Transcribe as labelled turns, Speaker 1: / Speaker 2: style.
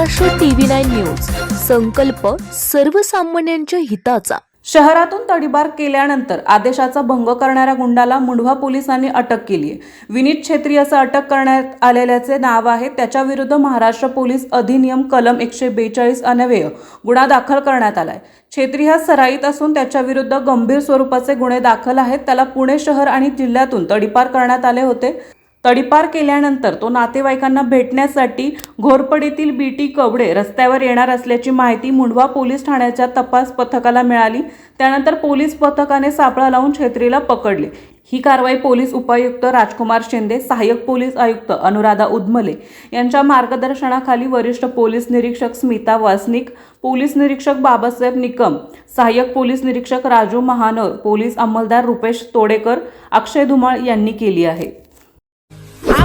Speaker 1: Maharashtra TV nine news. संकल्प सर्वसामान्यांच्या हिताचा.
Speaker 2: शहरातून तडीबार केल्यानंतर आदेशाचा भंग करणाऱ्या गुंडाला मुंढवा पोलिसांनी अटक केली आहे. विनीत छेत्री असं अटक करण्यात आलेल्याचे नाव आहे. त्याच्याविरुद्ध महाराष्ट्र पोलीस अधिनियम कलम एकशे बेचाळीस अनव्यय गुन्हा दाखल करण्यात आलाय. छेत्री हा सराईत असून त्याच्याविरुद्ध गंभीर स्वरूपाचे गुन्हे दाखल आहेत. त्याला पुणे शहर आणि जिल्ह्यातून तडीपार करण्यात आले होते. तडीपार केल्यानंतर तो नातेवाईकांना भेटण्यासाठी घोरपडीतील बीटी कवडे रस्त्यावर येणार असल्याची माहिती मुंडवा पोलीस ठाण्याच्या तपास पथकाला मिळाली. त्यानंतर पोलीस पथकाने सापळा लावून छेत्रीला पकडले. ही कारवाई पोलीस उपायुक्त राजकुमार शिंदे सहाय्यक पोलीस आयुक्त अनुराधा उद्मले यांच्या मार्गदर्शनाखाली वरिष्ठ पोलीस निरीक्षक स्मिता वासनिक पोलीस निरीक्षक बाबासाहेब निकम सहाय्यक पोलीस निरीक्षक राजू महानोर पोलीस अंमलदार रुपेश तोडेकर अक्षय धुमाळ यांनी केली आहे.